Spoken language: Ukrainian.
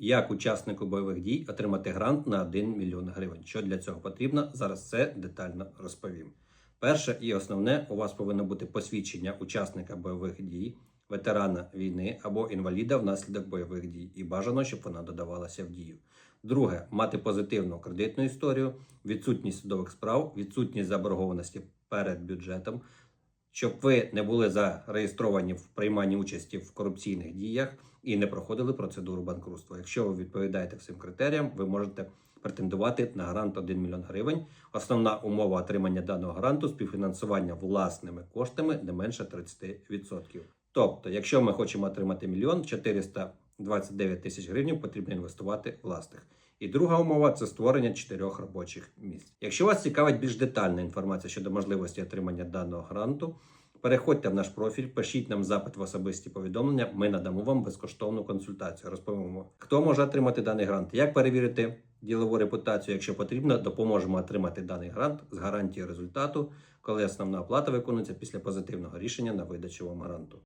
Як учаснику бойових дій отримати грант на 1 мільйон гривень? Що для цього потрібно? Зараз це детально розповім. Перше і основне, у вас повинно бути посвідчення учасника бойових дій, ветерана війни або інваліда внаслідок бойових дій, і бажано, щоб вона додавалася в дію. Друге, мати позитивну кредитну історію, відсутність судових справ, відсутність заборгованості перед бюджетом, щоб ви не були зареєстровані в прийманні участі в корупційних діях і не проходили процедуру банкрутства. Якщо ви відповідаєте всім критеріям, ви можете претендувати на грант 1 мільйон гривень. Основна умова отримання даного гранту співфінансування власними коштами не менше 30%. Тобто, якщо ми хочемо отримати мільйон 429 тисяч гривень, потрібно інвестувати власних. І друга умова це створення чотирьох робочих місць. Якщо вас цікавить більш детальна інформація щодо можливості отримання даного гранту, переходьте в наш профіль, пишіть нам запит в особисті повідомлення. Ми надамо вам безкоштовну консультацію. Розповімо, хто може отримати даний грант, як перевірити ділову репутацію. Якщо потрібно, допоможемо отримати даний грант з гарантією результату, коли основна оплата виконується після позитивного рішення на видачу вам гранту.